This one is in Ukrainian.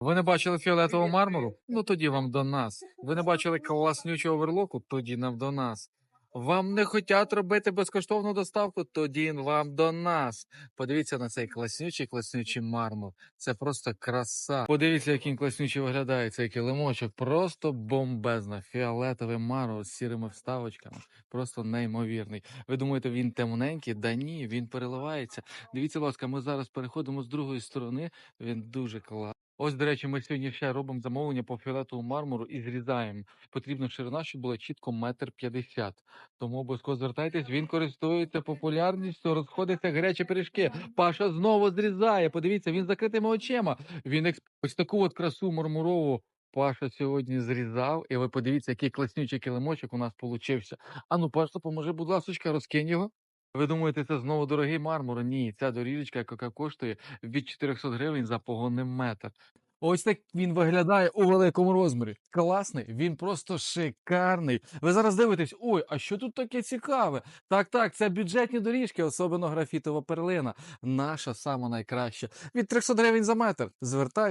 Ви не бачили фіолетового мармуру? Ну тоді вам до нас. Ви не бачили класнючого оверлоку? Тоді нам до нас. Вам не хотять робити безкоштовну доставку? Тоді вам до нас. Подивіться на цей класнючий класнючий мармур. Це просто краса. Подивіться, як він класнючий виглядає цей килимочок. Просто бомбезно. Фіолетовий мармур з сірими вставочками. Просто неймовірний. Ви думаєте, він темненький? Да ні, він переливається. Дивіться, будь ласка, ми зараз переходимо з другої сторони. Він дуже класний. Ось, до речі, ми сьогодні ще робимо замовлення по фіолетовому мармуру і зрізаємо. Потрібна ширина, щоб була чітко метр п'ятдесят. Тому обов'язково звертайтесь, він користується популярністю, розходиться гарячі пиріжки. Паша знову зрізає. Подивіться, він закритими очима. Він експ... ось таку от красу мармурову. Паша сьогодні зрізав, і ви подивіться, який класнючий килимочок у нас получився. Ану, Паша, поможи, будь ласка, розкинь його. Ви думаєте, це знову дорогий мармур? Ні, ця доріжечка, яка коштує від 400 гривень за погонний метр. Ось так він виглядає у великому розмірі. Класний, він просто шикарний. Ви зараз дивитесь, ой, а що тут таке цікаве? Так, так, це бюджетні доріжки, особливо графітова перлина. Наша найкраща. Від 300 гривень за метр. Звертай.